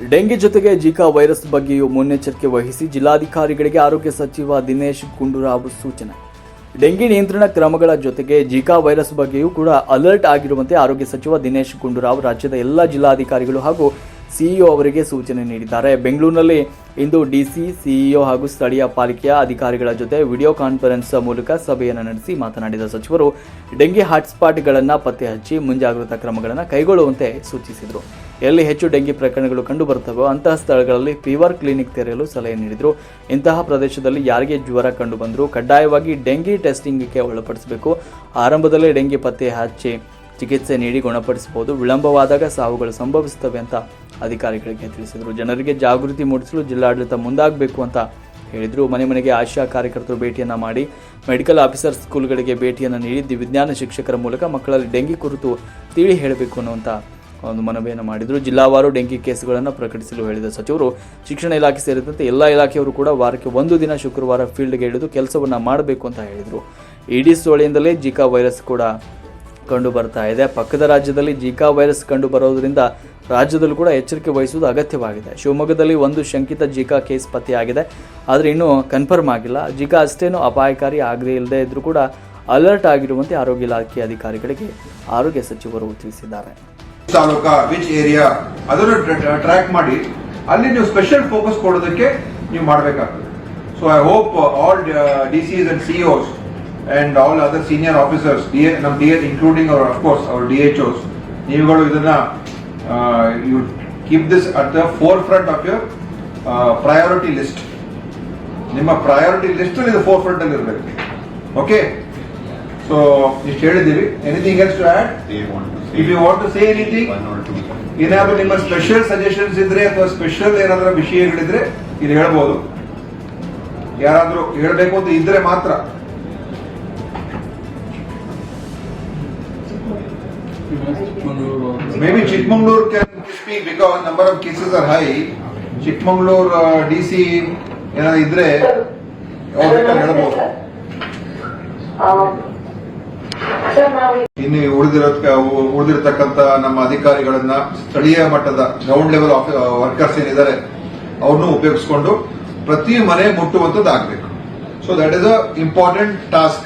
Dengue ಜೊತೆಗೆ Zika virus ಬಗ್ಗೆಯೂ ಮುನ್ನೆಚ್ಚರಿಕೆ ವಹಿಸಿ ಜಿಲ್ಲಾಧಿಕಾರಿಗಳಿಗೆ ಆರೋಗ್ಯ ಸಚಿವ ದಿನೇಶ್ ಗುಂಡೂರಾವ್ ಸೂಚನೆ. ಡೆಂಗಿ ನಿಯಂತ್ರಣ ಕ್ರಮಗಳ ಜೊತೆಗೆ ಜಿಕಾ ವೈರಸ್ ಬಗ್ಗೆಯೂ ಕೂಡ ಅಲರ್ಟ್ ಆಗಿರುವಂತೆ ಆರೋಗ್ಯ ಸಚಿವ ದಿನೇಶ್ ಗುಂಡೂರಾವ್ ರಾಜ್ಯದ ಎಲ್ಲ ಜಿಲ್ಲಾಧಿಕಾರಿಗಳು ಹಾಗೂ ಸಿಇಒ ಅವರಿಗೆ ಸೂಚನೆ ನೀಡಿದ್ದಾರೆ. ಬೆಂಗಳೂರಿನಲ್ಲಿ ಇಂದು ಡಿಸಿ, ಸಿಇಒ ಹಾಗೂ ಸ್ಥಳೀಯ ಪಾಲಿಕೆಯ ಅಧಿಕಾರಿಗಳ ಜೊತೆ ವಿಡಿಯೋ ಕಾನ್ಫರೆನ್ಸ್ ಮೂಲಕ ಸಭೆಯನ್ನು ನಡೆಸಿ ಮಾತನಾಡಿದ ಸಚಿವರು, ಡೆಂಗಿ ಹಾಟ್ಸ್ಪಾಟ್ಗಳನ್ನು ಪತ್ತೆ ಹಚ್ಚಿ ಮುಂಜಾಗ್ರತಾ ಕ್ರಮಗಳನ್ನು ಕೈಗೊಳ್ಳುವಂತೆ ಸೂಚಿಸಿದರು. ಎಲ್ಲಿ ಹೆಚ್ಚು ಡೆಂಗಿ ಪ್ರಕರಣಗಳು ಕಂಡುಬರುತ್ತವೋ ಅಂತಹ ಸ್ಥಳಗಳಲ್ಲಿ ಫೀವರ್ ಕ್ಲಿನಿಕ್ ತೆರೆಯಲು ಸಲಹೆ ನೀಡಿದರು. ಇಂತಹ ಪ್ರದೇಶದಲ್ಲಿ ಯಾರಿಗೆ ಜ್ವರ ಕಂಡು ಬಂದರೂ ಕಡ್ಡಾಯವಾಗಿ ಡೆಂಗಿ ಟೆಸ್ಟಿಂಗ್ಗೆ ಒಳಪಡಿಸಬೇಕು. ಆರಂಭದಲ್ಲೇ ಡೆಂಗಿ ಪತ್ತೆ ಹಚ್ಚಿ ಚಿಕಿತ್ಸೆ ನೀಡಿ ಗುಣಪಡಿಸಬಹುದು. ವಿಳಂಬವಾದಾಗ ಸಾವುಗಳು ಸಂಭವಿಸುತ್ತವೆ ಅಂತ ಅಧಿಕಾರಿಗಳಿಗೆ ತಿಳಿಸಿದರು. ಜನರಿಗೆ ಜಾಗೃತಿ ಮೂಡಿಸಲು ಜಿಲ್ಲಾಡಳಿತ ಮುಂದಾಗಬೇಕು ಅಂತ ಹೇಳಿದರು. ಮನೆ ಮನೆಗೆ ಆಶಾ ಕಾರ್ಯಕರ್ತರು ಭೇಟಿಯನ್ನು ಮಾಡಿ, ಮೆಡಿಕಲ್ ಆಫೀಸರ್ ಸ್ಕೂಲ್ಗಳಿಗೆ ಭೇಟಿಯನ್ನು ನೀಡಿ, ವಿಜ್ಞಾನ ಶಿಕ್ಷಕರ ಮೂಲಕ ಮಕ್ಕಳಲ್ಲಿ ಡೆಂಗಿ ಕುರಿತು ತಿಳಿ ಹೇಳಬೇಕು ಅನ್ನುವಂಥ ಒಂದು ಮನವಿಯನ್ನು ಮಾಡಿದರು. ಜಿಲ್ಲಾವಾರು ಡೆಂಗಿ ಕೇಸುಗಳನ್ನು ಪ್ರಕಟಿಸಲು ಹೇಳಿದ ಸಚಿವರು, ಶಿಕ್ಷಣ ಇಲಾಖೆ ಸೇರಿದಂತೆ ಎಲ್ಲ ಇಲಾಖೆಯವರು ಕೂಡ ವಾರಕ್ಕೆ ಒಂದು ದಿನ ಶುಕ್ರವಾರ ಫೀಲ್ಡ್ಗೆ ಇಳಿದು ಕೆಲಸವನ್ನು ಮಾಡಬೇಕು ಅಂತ ಹೇಳಿದರು. ಇಡೀ ಸೋಳೆಯಿಂದಲೇ ಜಿಕಾ ವೈರಸ್ ಕೂಡ ಕಂಡು ಬರ್ತಾ ಇದೆ. ಪಕ್ಕದ ರಾಜ್ಯದಲ್ಲಿ ಜಿಕಾ ವೈರಸ್ ಕಂಡು ಬರೋದ್ರಿಂದ ರಾಜ್ಯದಲ್ಲೂ ಕೂಡ ಎಚ್ಚರಿಕೆ ವಹಿಸುವುದು ಅಗತ್ಯವಾಗಿದೆ. ಶಿವಮೊಗ್ಗದಲ್ಲಿ ಒಂದು ಶಂಕಿತ ಜಿಕಾ ಕೇಸ್ ಪತ್ತೆಯಾಗಿದೆ. ಆದರೆ ಇನ್ನೂ ಕನ್ಫರ್ಮ್ ಆಗಿಲ್ಲ. ಜಿಕಾ ಅಷ್ಟೇನೂ ಅಪಾಯಕಾರಿ ಆಗದೇ ಇಲ್ಲದೆ ಇದ್ದರೂ ಕೂಡ ಅಲರ್ಟ್ ಆಗಿರುವಂತೆ ಆರೋಗ್ಯ ಇಲಾಖೆ ಅಧಿಕಾರಿಗಳಿಗೆ ಆರೋಗ್ಯ ಸಚಿವರು ತಿಳಿಸಿದ್ದಾರೆ. ತಾಲೂಕಾ ವಿಚ್ ಏರಿಯಾ ಅದನ್ನು ಟ್ರ್ಯಾಕ್ ಮಾಡಿ ಅಲ್ಲಿ ನೀವು ಸ್ಪೆಷಲ್ ಫೋಕಸ್ ಕೊಡೋದಕ್ಕೆ ನೀವು ಮಾಡಬೇಕಾಗ್ತದೆ. So I hope all D Cs and COs and all other senior officers the ನಮ್ಮ the including our of course our D H Os ನೀವುಗಳು ಇದನ್ನ you keep this at the forefront of your priority list ನಿಮ್ಮ priority list ಇದು forefront ಅಲ್ಲಿ ಇರಬೇಕು. Okay so ಇಷ್ಟು ಹೇಳಿದ್ದೀವಿ. Anything else to add they you want to say anything ಏನಾದ್ರೂ ನಿಮ್ಮ ಸ್ಪೆಷಲ್ ಸಜೆಷನ್ಸ್ ಇದ್ರೆ ಅಥವಾ ಸ್ಪೆಷಲ್ ಏನಾದ್ರೂ ವಿಷಯಗಳಿದ್ರೆ ಇದು ಹೇಳ್ಬೋದು. ಯಾರಾದ್ರೂ ಹೇಳ್ಬೇಕು ಅಂತ ಇದ್ರೆ ಮಾತ್ರ. Maybe Chikmagalur can speak because number of cases are high Chikmagalur D C ಏನಾದ್ರು ಇದ್ರೆ ಹೇಳ್ಬೋದು. ನಾವು ಇನ್ನು ಉಳಿದಿರೋ ಉಳಿದಿರತಕ್ಕಂತ ನಮ್ಮ ಅಧಿಕಾರಿಗಳನ್ನ ಸ್ಥಳೀಯ ಮಟ್ಟದ ಗ್ರೌಂಡ್ ಲೆವೆಲ್ ವರ್ಕರ್ಸ್ ಏನಿದ್ದಾರೆ, ಅವ್ರನ್ನು ಉಪಯೋಗಿಸಿಕೊಂಡು ಪ್ರತಿ ಮನೆ ಮುಟ್ಟುವಂಥದ್ದು ಆಗ್ಬೇಕು so that is a important task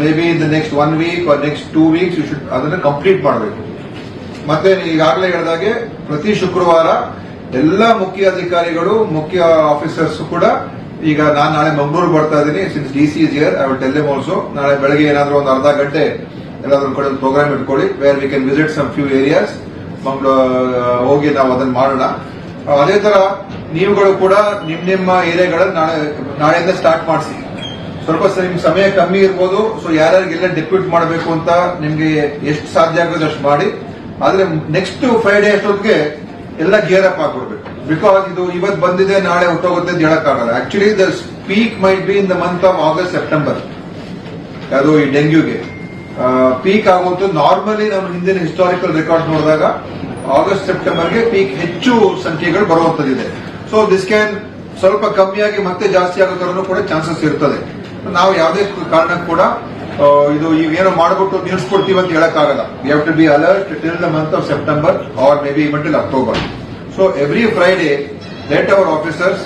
maybe in the next one week next two weeks you should ಅದನ್ನ ಕಂಪ್ಲೀಟ್ ಮಾಡಬೇಕು. ಮತ್ತೆ ಈಗಾಗಲೇ ಹೇಳಿದಾಗೆ ಪ್ರತಿ ಶುಕ್ರವಾರ ಎಲ್ಲ ಮುಖ್ಯ ಅಧಿಕಾರಿಗಳು, ಮುಖ್ಯ ಆಫೀಸರ್ಸ್ ಕೂಡ ಈಗ ನಾನು ನಾಳೆ ಮಂಗಳೂರು ಬರ್ತಾ ಇದ್ದೀನಿ. Since D C is here I will tell also ನಾಳೆ ಬೆಳಗ್ಗೆ ಏನಾದರೂ ಒಂದು ಅರ್ಧ ಗಂಟೆ ಏನಾದರೂ ಕಡೆ ಒಂದು ಪ್ರೋಗ್ರಾಮ್ ಇಟ್ಕೊಳ್ಳಿ where we can visit some few areas ಹೋಗಿ ನಾವು ಅದನ್ನು ಮಾಡೋಣ. ಅದೇ ತರ ನೀವುಗಳು ಕೂಡ ನಿಮ್ ನಿಮ್ಮ ಏರಿಯಾಗಳನ್ನು ನಾಳೆ, ನಾಳೆಯಿಂದ ಸ್ಟಾರ್ಟ್ ಮಾಡಿಸಿ. ಸ್ವಲ್ಪ ನಿಮ್ಗೆ ನಿಮ್ ಸಮಯ ಕಮ್ಮಿ ಇರ್ಬೋದು. ಸೊ ಯಾರ್ಯಾರಿಗೆಲ್ಲ ಡೆಪ್ಯೂಟ್ ಮಾಡಬೇಕು ಅಂತ ನಿಮ್ಗೆ ಎಷ್ಟು ಸಾಧ್ಯ ಆಗುತ್ತೆ ಅಷ್ಟು ಮಾಡಿ. ಆದ್ರೆ ನೆಕ್ಸ್ಟ್ ಫೈವ್ ಡೇ ಅಷ್ಟೊತ್ತಿಗೆ ಎಲ್ಲ ಗಿಯರ್ ಅಪ್ ಆಗ್ಬಿಡ್ಬೇಕು. ಬಿಕಾಸ್ ಇದು ಇವತ್ತು ಬಂದಿದೆ, ನಾಳೆ ಹೊಟ್ಟೋಗುತ್ತೆ ಅಂತ ಹೇಳಕ್ಕಾಗಲ್ಲ. Actually the peak might be in the month of August September ಅದು ಈ ಡೆಂಗ್ಯೂಗೆ. ಪೀಕ್ ಆಗುವಂತ ನಾರ್ಮಲಿ ನಾವು ಹಿಂದಿನ ಹಿಸ್ಟಾರಿಕಲ್ ರೆಕಾರ್ಡ್ ನೋಡಿದಾಗ ಆಗಸ್ಟ್ ಸೆಪ್ಟೆಂಬರ್ಗೆ ಪೀಕ್ ಹೆಚ್ಚು ಸಂಖ್ಯೆಗಳು ಬರುವಂತದ್ದಿದೆ ಸೊ ದಿಸ್ ಕ್ಯಾನ್ ಸ್ವಲ್ಪ ಕಮ್ಮಿಯಾಗಿ ಮತ್ತೆ ಜಾಸ್ತಿ ಆಗೋ ತರನು ಕೂಡ ಚಾನ್ಸಸ್ ಇರ್ತದೆ. ನಾವು ಯಾವುದೇ ಕಾರಣಕ್ಕೂ ಕೂಡ ಇದು ಇದು ಏನೋ ಮಾಡ್ಬಿಟ್ಟು ನಿಲ್ಸ್ಕೊಡ್ತೀವಿ ಅಂತ ಹೇಳಕ್ಕಾಗಲ್ಲ. You have to be alert till the month of September or maybe even till October so every Friday let our officers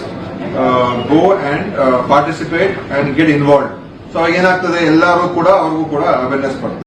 go and participate and get involve so ಏನಾಗ್ತದೆ? ಎಲ್ಲರೂ ಕೂಡ ಅವ್ರಿಗೂ ಕೂಡ ಅವೇರ್ನೆಸ್ ಬರ್ತದೆ.